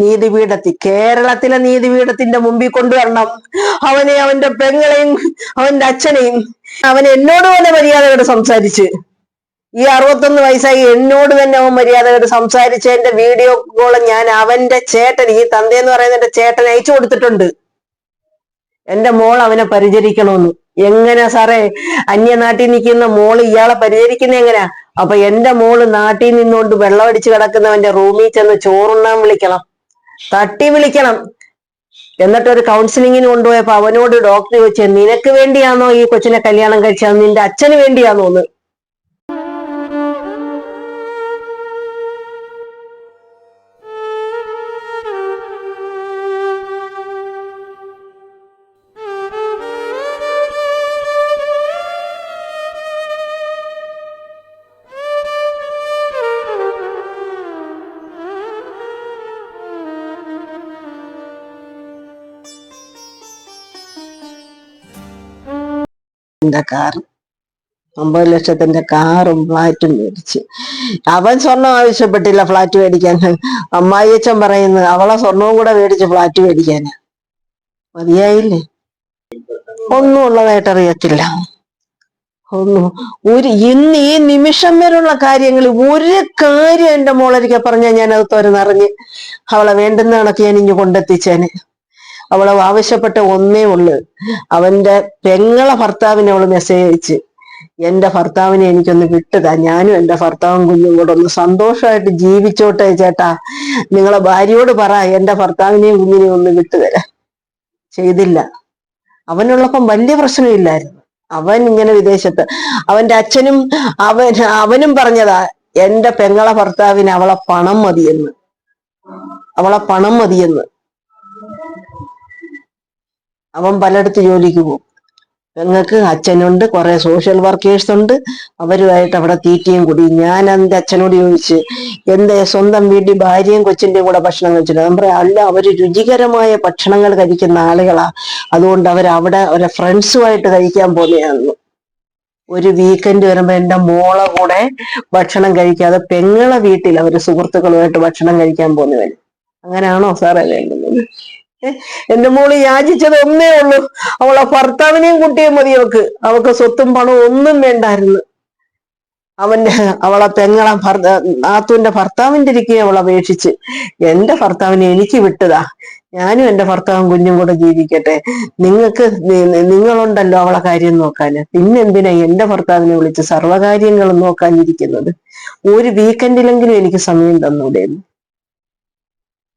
നീതിപീഠത്തിൽ കേരളത്തിലെ നീതിപീഠത്തിന്റെ മുമ്പിൽ കൊണ്ടുവരണം. അവനെ അവന്റെ പെങ്ങളെയും അവന്റെ അച്ഛനെയും അവൻ എന്നോട് തന്നെ മര്യാദയോട് സംസാരിച്ച്. ഈ അറുപത്തൊന്ന് വയസ്സായി എന്നോട് തന്നെ അവൻ മര്യാദയോട് സംസാരിച്ച എന്റെ വീഡിയോ കോൾ ഞാൻ അവന്റെ ചേട്ടൻ ഈ തന്തയെന്ന് പറയുന്ന എന്റെ ചേട്ടൻ അയച്ചു കൊടുത്തിട്ടുണ്ട്. എന്റെ മോൾ അവനെ പരിചരിക്കണമെന്ന്. എങ്ങനെ സാറേ? അന്യനാട്ടിൽ നിൽക്കുന്ന മോൾ ഇയാളെ പരിചരിക്കുന്ന എങ്ങനെയാ? അപ്പൊ എന്റെ മോൾ നാട്ടിൽ നിന്നുകൊണ്ട് വെള്ളമടിച്ച് കിടക്കുന്നവന്റെ റൂമിൽ ചെന്ന് ചോറുണ്ണാൻ വിളിക്കണം. തട്ടി വിളിക്കണം. എന്നിട്ട് ഒരു കൗൺസിലിങ്ങിന് കൊണ്ടുപോയപ്പോ അവനോട് ഡോക്ടർ ചോദിച്ചത് നിനക്ക് വേണ്ടിയാണോ ഈ കൊച്ചിനെ കല്യാണം കഴിച്ചത്? നിന്റെ അച്ഛന് വേണ്ടിയാണോ എന്ന് എന്റെ കാറ് ഒമ്പത് ലക്ഷത്തിന്റെ കാറും ഫ്ലാറ്റും മേടിച്ച്. അവൻ സ്വർണം ആവശ്യപ്പെട്ടില്ല ഫ്ലാറ്റ് മേടിക്കാൻ. അമ്മായിയച്ചൻ പറയുന്നത് അവളെ സ്വർണവും കൂടെ മേടിച്ച് ഫ്ലാറ്റ് മേടിക്കാനാ. മതിയായില്ലേ? ഒന്നും ഉള്ളതായിട്ട് അറിയത്തില്ല. ഒന്നും. ഒരു ഇന്ന് ഈ നിമിഷം വരെയുള്ള കാര്യങ്ങൾ ഒരു കാര്യം എന്റെ മോളരിക്ക പറഞ്ഞാൽ ഞാൻ അത് തുറന്നറിഞ്ഞ് അവളെ വേണ്ടുന്ന കണക്ക് ഞാൻ ഇഞ്ഞു കൊണ്ടെത്തിച്ചേനെ. അവളെ ആവശ്യപ്പെട്ട ഒന്നേ ഉള്ളു. അവന്റെ പെങ്ങളെ ഭർത്താവിനെ അവൾ മെസ്സേജ് അയച്ച്. എന്റെ ഭർത്താവിനെ എനിക്കൊന്ന് വിട്ടുതാ. ഞാനും എന്റെ ഭർത്താവും കുഞ്ഞും കൂടെ ഒന്ന് സന്തോഷമായിട്ട് ജീവിച്ചോട്ടെ ചേട്ടാ. നിങ്ങളെ ഭാര്യയോട് പറ. എന്റെ ഭർത്താവിനെയും കുഞ്ഞിനെയും ഒന്ന് വിട്ടുതരാ ചെയ്തില്ല. അവനുള്ളപ്പം വലിയ പ്രശ്നമില്ലായിരുന്നു. അവൻ ഇങ്ങനെ വിദേശത്ത്. അവന്റെ അച്ഛനും അവൻ അവനും പറഞ്ഞതാ എന്റെ പെങ്ങളെ ഭർത്താവിന് അവളെ പണം മതിയെന്ന്. അവളെ പണം മതിയെന്ന്. അവൻ പലയിടത്ത് ജോലിക്ക് പോകും. ഞങ്ങൾക്ക് അച്ഛനുണ്ട് കുറെ സോഷ്യൽ വർക്കേഴ്സ് ഉണ്ട്. അവരുമായിട്ട് അവിടെ തീറ്റയും കൂടി ഞാൻ എന്റെ അച്ഛനോട് ചോദിച്ച് എന്റെ സ്വന്തം വീട്ടിൽ ഭാര്യയും കൊച്ചിന്റെയും കൂടെ ഭക്ഷണം കഴിച്ചിട്ട്? പറയാം അല്ല അവർ രുചികരമായ ഭക്ഷണങ്ങൾ കഴിക്കുന്ന ആളുകളാ. അതുകൊണ്ട് അവർ അവിടെ അവരെ ഫ്രണ്ട്സുമായിട്ട് കഴിക്കാൻ പോലെയായിരുന്നു ഒരു വീക്കെൻഡ് വരുമ്പോ എന്റെ മോളെ കൂടെ ഭക്ഷണം കഴിക്കാതെ പെങ്ങളെ വീട്ടിൽ അവർ സുഹൃത്തുക്കളുമായിട്ട് ഭക്ഷണം കഴിക്കാൻ പോകുന്നവര്. അങ്ങനെയാണോ സാറേ വേണ്ടുന്നത്? എന്റെ മോൾ യാചിച്ചത് ഒന്നേ ഉള്ളൂ. അവളെ ഭർത്താവിനെയും കുട്ടിയും മതി അവക്ക്. അവക്ക് സ്വത്തും പണവും ഒന്നും വേണ്ടായിരുന്നു. അവന്റെ അവളെ പെങ്ങളെ ആത്തുവിന്റെ ഭർത്താവിന്റെ ഇരിക്കുകയും അവളെ അപേക്ഷിച്ച് എന്റെ ഭർത്താവിനെ എനിക്ക് വിട്ടതാ. ഞാനും എന്റെ ഭർത്താവും കുഞ്ഞും കൂടെ ജീവിക്കട്ടെ. നിങ്ങൾക്ക് നിങ്ങളുണ്ടല്ലോ അവളെ കാര്യം നോക്കാന് പിന്നെന്തിനാ എന്റെ ഭർത്താവിനെ വിളിച്ച് സർവകാര്യങ്ങൾ നോക്കാനിരിക്കുന്നത്? ഒരു വീക്കെൻഡിലെങ്കിലും എനിക്ക് സമയം തന്നൂടെ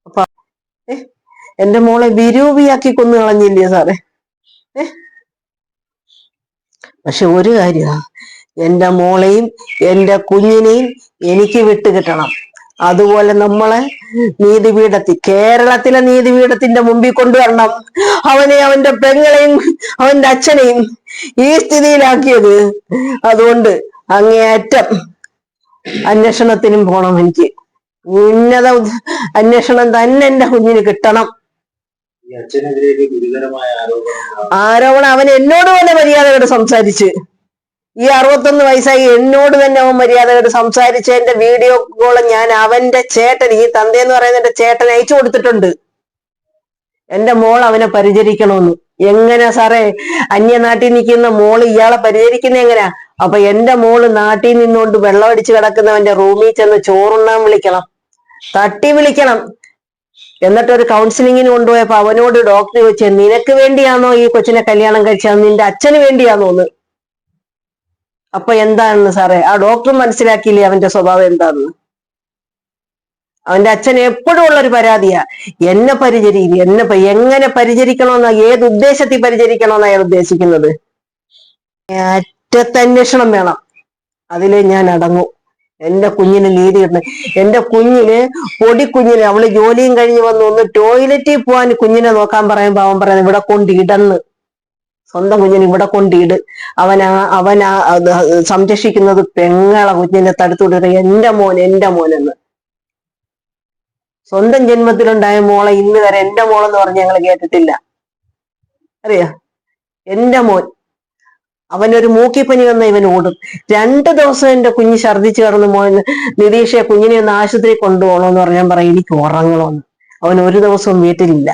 അപ്പൊ ഏ? എന്റെ മോളെ വിരൂപിയാക്കി കൊന്നു കളഞ്ഞില്ലേ സാറേ? പക്ഷെ ഒരു കാര്യ എന്റെ മോളെയും എന്റെ കുഞ്ഞിനെയും എനിക്ക് വിട്ടുകിട്ടണം അതുപോലെ നമ്മളെ നീതിപീഠത്തിൽ കേരളത്തിലെ നീതിപീഠത്തിന്റെ മുമ്പിൽ കൊണ്ടുവരണം. അവനെ അവന്റെ പെങ്ങളെയും അവന്റെ അച്ഛനെയും ഈ സ്ഥിതിയിലാക്കിയത്. അതുകൊണ്ട് അങ്ങേയറ്റം അന്വേഷണത്തിനും പോണം എനിക്ക്. ഉന്നത അന്വേഷണം തന്നെ എന്റെ കുഞ്ഞിന് കിട്ടണം. ആരോപണം അവൻ എന്നോട് തന്നെ മര്യാദയോട് സംസാരിച്ച്. ഈ അറുപത്തൊന്ന് വയസ്സായി എന്നോട് തന്നെ അവൻ മര്യാദയോട് സംസാരിച്ച എന്റെ വീഡിയോ കോൾ ഞാൻ അവന്റെ ചേട്ടൻ ഈ തന്തയെന്ന് പറയുന്ന എന്റെ ചേട്ടൻ അയച്ചു കൊടുത്തിട്ടുണ്ട്. എന്റെ മോൾ അവനെ പരിചരിക്കണമെന്ന്. എങ്ങനെ സാറേ? അന്യനാട്ടിൽ നിൽക്കുന്ന മോൾ ഇയാളെ പരിചരിക്കുന്ന എങ്ങനെയാ അപ്പൊ എന്റെ മോൾ നാട്ടിൽ നിന്നുകൊണ്ട് വെള്ളമടിച്ച് കിടക്കുന്നവന്റെ റൂമിൽ ചെന്ന് ചോറുണ്ണാൻ വിളിക്കണം. തട്ടി വിളിക്കണം. എന്നിട്ട് ഒരു കൗൺസിലിങ്ങിന് കൊണ്ടുപോയപ്പോ അവനോട് ഡോക്ടർ ചോദിച്ചത് നിനക്ക് വേണ്ടിയാണോ ഈ കൊച്ചിനെ കല്യാണം കഴിച്ചത്? നിന്റെ അച്ഛന് വേണ്ടിയാണോ എന്ന്. അപ്പൊ എന്താണെന്ന് സാറേ? ആ ഡോക്ടർ മനസ്സിലാക്കിയില്ലേ അവന്റെ സ്വഭാവം എന്താണെന്ന്? അവന്റെ അച്ഛൻ എപ്പോഴും ഉള്ള ഒരു പരാതിയാ. എന്നെ പരിചരി എന്നെ എങ്ങനെ പരിചരിക്കണമെന്ന ഏത് ഉദ്ദേശത്തിൽ പരിചരിക്കണമെന്ന് അയാൾ ഉദ്ദേശിക്കുന്നത്? അറ്റത്തന്വേഷണം വേണം. അതിലേ ഞാൻ അടങ്ങൂ. എന്റെ കുഞ്ഞിന് നീതി കിട്ടണം എന്റെ കുഞ്ഞിന് പൊടി കുഞ്ഞിന് അവൾ ജോലിയും കഴിഞ്ഞ് വന്ന് ഒന്ന് ടോയ്ലറ്റിൽ പോവാൻ കുഞ്ഞിനെ നോക്കാൻ പറയാൻ പാവം പറയുന്നത് ഇവിടെ കൊണ്ടിടന്ന് സ്വന്തം കുഞ്ഞിന് ഇവിടെ കൊണ്ടിട് അവനാ അവനാ സംരക്ഷിക്കുന്നത് പെങ്ങളെ കുഞ്ഞിനെ തടുത്തുവിടുക എന്റെ മോൻ എന്റെ മോനെന്ന് സ്വന്തം ജന്മത്തിലുണ്ടായ മോളെ ഇന്ന് വരെ എന്റെ മോളെന്ന് പറഞ്ഞ് ഞങ്ങൾ കേട്ടിട്ടില്ല. അറിയാ? എന്റെ മോൻ. അവനൊരു മൂക്കിപ്പനി വന്ന ഇവൻ ഓടും. രണ്ട് ദിവസം എന്റെ കുഞ്ഞ് ഛർദ്ദിച്ച് കിടന്നു പോയെന്ന് നിതീഷെ കുഞ്ഞിനെ ഒന്ന് ആശുപത്രി കൊണ്ടുപോകണമെന്ന് പറഞ്ഞാൽ പറയും എനിക്ക് ഉറങ്ങണമെന്ന് അവൻ ഒരു ദിവസവും വീട്ടിലില്ല.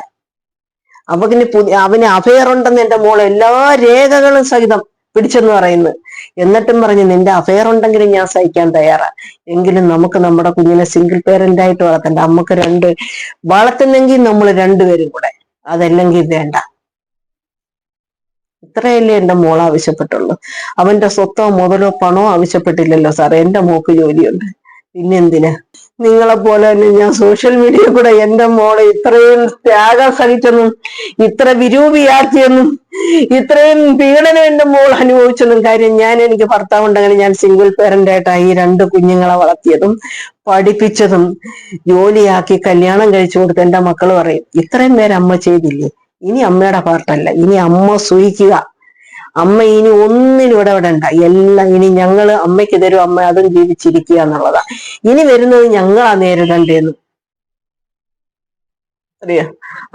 അവന് പുതിയ അവന് അഫയർ ഉണ്ടെന്ന് എന്റെ മോൾ എല്ലാ രേഖകളും സഹിതം പിടിച്ചെന്ന് പറയുന്നു. എന്നിട്ടും പറഞ്ഞു നിന്റെ അഫയർ ഉണ്ടെങ്കിലും ഞാൻ സഹിക്കാൻ തയ്യാറാ. എങ്കിലും നമുക്ക് നമ്മുടെ കുഞ്ഞിനെ സിംഗിൾ പേരന്റ് ആയിട്ട് വളർത്തണ്ട. നമുക്ക് രണ്ട് വളർത്തുന്നെങ്കിൽ നമ്മൾ രണ്ടുപേരും കൂടെ. അതല്ലെങ്കിൽ വേണ്ട. ഇത്രയല്ലേ എന്റെ മോൾ ആവശ്യപ്പെട്ടുള്ളൂ. അവന്റെ സ്വത്തോ മുതലോ പണോ ആവശ്യപ്പെട്ടില്ലല്ലോ സാറേ. എന്റെ മോക്ക് ജോലിയുണ്ട്. പിന്നെന്തിനാ? നിങ്ങളെ പോലെ തന്നെ ഞാൻ സോഷ്യൽ മീഡിയ കൂടെ എന്റെ മോളെ ഇത്രയും ത്യാഗം സഹിച്ചെന്നും ഇത്ര വിരൂപിയാക്കിയെന്നും ഇത്രയും പീഡനം എന്റെ മോൾ അനുഭവിച്ചെന്നും കാര്യം ഞാൻ എനിക്ക് ഭർത്താവ് ഉണ്ടെങ്കിൽ ഞാൻ സിംഗിൾ പേരന്റ് ആയിട്ടാണ് ഈ രണ്ട് കുഞ്ഞുങ്ങളെ വളർത്തിയതും പഠിപ്പിച്ചതും ജോലിയാക്കി കല്യാണം കഴിച്ചു കൊടുത്ത് എന്റെ മക്കൾ പറയും ഇത്രയും പേര് അമ്മ ചെയ്തില്ലേ? ഇനി അമ്മയുടെ പാർട്ടല്ല. ഇനി അമ്മ സൂയിക്കുക അമ്മ ഇനി ഒന്നിനും ഇടപെടണ്ട എല്ലാം ഇനി ഞങ്ങൾ അമ്മയ്ക്ക് തരും അമ്മ അതും ജീവിച്ചിരിക്കുക എന്നുള്ളതാ. ഇനി വരുന്നത് ഞങ്ങളാ നേരിടണ്ടേന്ന് അറിയാ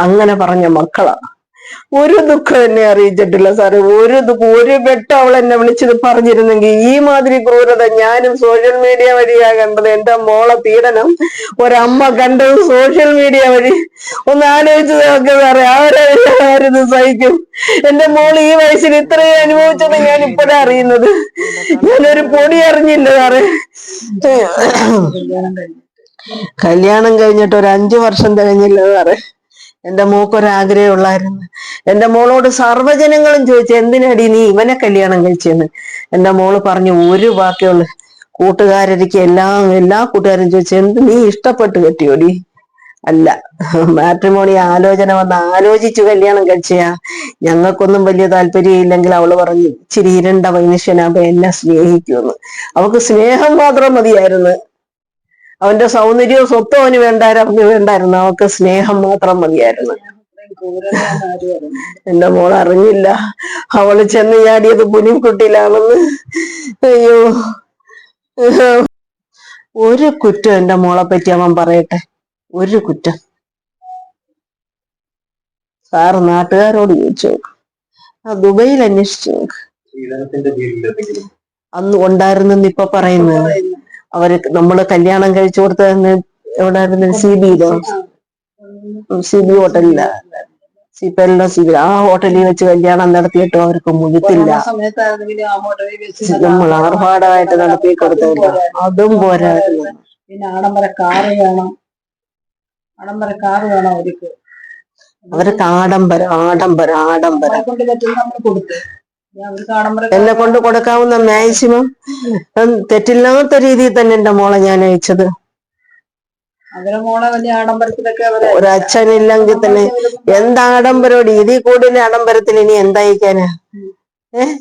അങ്ങനെ പറഞ്ഞ മക്കളാ. ഒരു ദുഃഖം എന്നെ അറിയിച്ചിട്ടില്ല സാറ്. ഒരു ദുഃഖം. ഒരു വെട്ടം അവൾ എന്നെ വിളിച്ചത് പറഞ്ഞിരുന്നെങ്കിൽ ഈ മാതിരി ക്രൂരത ഞാനും സോഷ്യൽ മീഡിയ വഴിയാ കണ്ടത്. എന്റെ മോളെ പീഡനം ഒരമ്മ കണ്ടത് സോഷ്യൽ മീഡിയ വഴി. ഒന്ന് ആലോചിച്ചു നോക്കുക സാറേ. ആരായിരുന്നു സഹിക്കും? എന്റെ മോൾ ഈ വയസ്സിൽ ഇത്രയും അനുഭവിച്ചത് ഞാൻ ഇപ്പോഴാ അറിയുന്നത്. ഞാനൊരു പൊടി അറിഞ്ഞില്ല സാറേ. കല്യാണം കഴിഞ്ഞിട്ട് ഒരു അഞ്ചു വർഷം തികഞ്ഞില്ല സാറേ. എന്റെ മോക്കൊരാഗ്രഹം ഉള്ളായിരുന്നു എന്റെ മോളോട് സർവജനങ്ങളും ചോദിച്ചു എന്തിനടി നീ ഇവനെ കല്യാണം കഴിച്ചെന്ന്? എന്റെ മോൾ പറഞ്ഞു ഒരു ബാക്കിയുള്ളു കൂട്ടുകാരരിക്ക് എല്ലാ എല്ലാ കൂട്ടുകാരും ചോദിച്ചു എന്ത് നീ ഇഷ്ടപ്പെട്ട് കെട്ടിയോടി? അല്ല മാട്രിമോണി ആലോചന വന്ന് ആലോചിച്ചു കല്യാണം കഴിച്ചയാ. ഞങ്ങൾക്കൊന്നും വലിയ താല്പര്യം ഇല്ലെങ്കിൽ അവൾ പറഞ്ഞു ഇച്ചിരി ഇരുണ്ട മനുഷ്യനാകുമ്പോ എന്നെ സ്നേഹിക്കുമെന്ന്. അവക്ക് സ്നേഹം മാത്രം മതിയായിരുന്നു. അവന്റെ സൗന്ദര്യവും സ്വത്തും അവന് വേണ്ടായിരുന്നു വേണ്ടായിരുന്നു. അവക്ക് സ്നേഹം മാത്രം മതിയായിരുന്നു. എന്റെ മോൾ അറിഞ്ഞില്ല. അവൾ ചെന്ന് ചാടിയത് പുലിക്കുട്ടിയിലാണെന്ന് അയ്യോ. ഒരു കുറ്റം എന്റെ മോളെ പറ്റി അവൻ പറയട്ടെ. ഒരു കുറ്റം. സാറ് നാട്ടുകാരോട് ചോദിച്ചു നോക്ക്. ആ ദുബൈയിൽ അന്വേഷിച്ചു നോക്ക്. അന്ന് ഉണ്ടായിരുന്നെന്ന് ഇപ്പൊ പറയുന്നത്. അവർ നമ്മൾ കല്യാണം കഴിച്ചു കൊടുത്ത എവിടായിരുന്നു സി ബിയിലോ സി ബി ഹോട്ടലില. സിപ്പലിലോ സി ബി ആ ഹോട്ടലിൽ വെച്ച് കല്യാണം നടത്തിയിട്ടും അവർക്ക് മുഴുത്തില്ല നമ്മൾ ആർഭാടമായിട്ട് നടത്തി കൊടുത്തില്ല അതും പോരാ പിന്നെ ആഡംബര കാറ് വേണം. ആഡംബര കാറ് വേണം അവർക്ക്. അവർക്ക് ആഡംബരം ആഡംബരം കൊടുത്ത്. ആഡംബര എന്നെ കൊണ്ട് കൊടുക്കാവുന്ന മാക്സിമം തെറ്റില്ലാത്ത രീതിയിൽ തന്നെ എന്റെ മോളെ ഞാൻ അയച്ചത്. ഒരച്ഛനില്ലെങ്കിൽ തന്നെ എന്താ ആഡംബരോടി? ഇതിൽ കൂടുതൽ ആഡംബരത്തിൽ ഇനി എന്തായിക്കാനാ ഏഹ്